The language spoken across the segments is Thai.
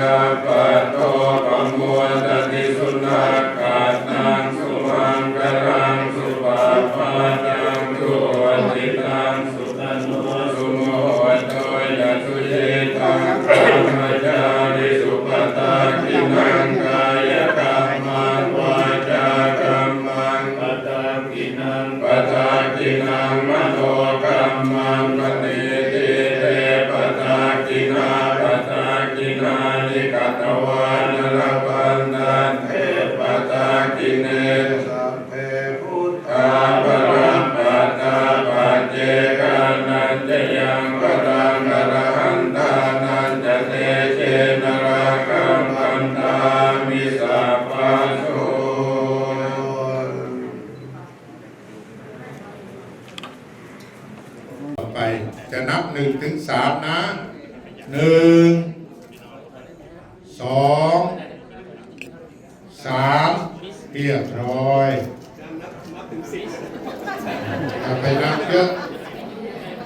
กาปะโตปะโมตติสุนัขกานังสุมังกรังสุปาปาตังตุอติตังสุตันโนสุโมโตยะตุเยตังธรรมจาริสุปตากินังกายกรรมังวาจากรรมังปตากินังปตากินังมโนกรรมังปฏิทิเตปตากินาปตากินา เนสัพเพพุทธาปรัมปัตตาปัจเจกานันจยังปตังอรหันตานันจเตเชนราคัมปันตามิสัพพะโสไปจะนับหนึ่งถึงสามนะหนึ่งสองสาม เรียบร้อยอย่าไปนับเยอะ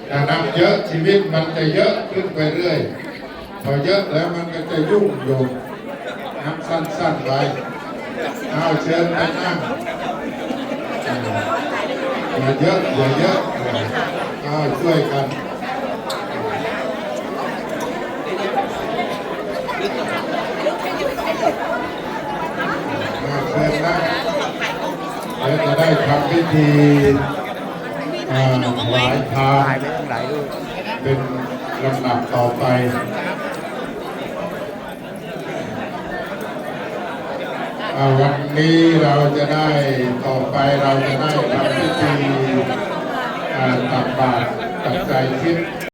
ถ้านับเยอะชีวิตมันจะเยอะขึ้นไปเรื่อย พอเยอะแล้วมันก็จะยุ่งโยงนับสั้นๆไปเอาเชิญไปนั่งอย่าเยอะอย่าเยอะเอาช่วยกัน มาเชิญนะ เดี๋ยวจะได้ทำพิธีหลายทางเป็นลำดับต่อไปวันนี้เราจะได้ต่อไปเราจะได้ทำพิธีตักบาตรตักใจทิพย์